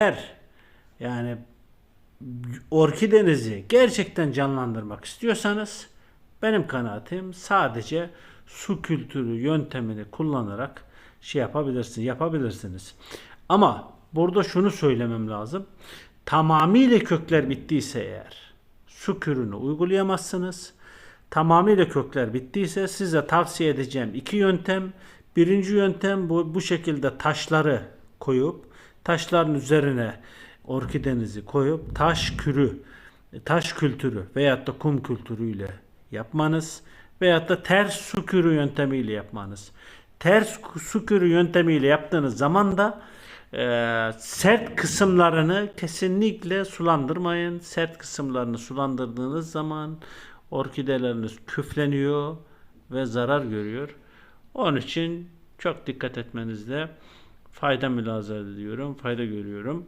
Eğer yani orkidenizi gerçekten canlandırmak istiyorsanız benim kanaatim sadece su kültürü yöntemini kullanarak şey yapabilirsiniz, yapabilirsiniz. Ama burada şunu söylemem lazım. Tamamıyla kökler bittiyse eğer su kürünü uygulayamazsınız. Tamamıyla kökler bittiyse size tavsiye edeceğim iki yöntem. Birinci yöntem bu, bu şekilde taşları koyup taşların üzerine orkidenizi koyup taş kürü, taş kültürü veyahut da kum kültürüyle yapmanız veyahut da ters su kürü yöntemiyle yapmanız. Ters su kürü yöntemiyle yaptığınız zaman da e, sert kısımlarını kesinlikle sulandırmayın. Sert kısımlarını sulandırdığınız zaman orkideleriniz küfleniyor ve zarar görüyor. Onun için çok dikkat etmenizde fayda mülazat ediyorum, fayda görüyorum.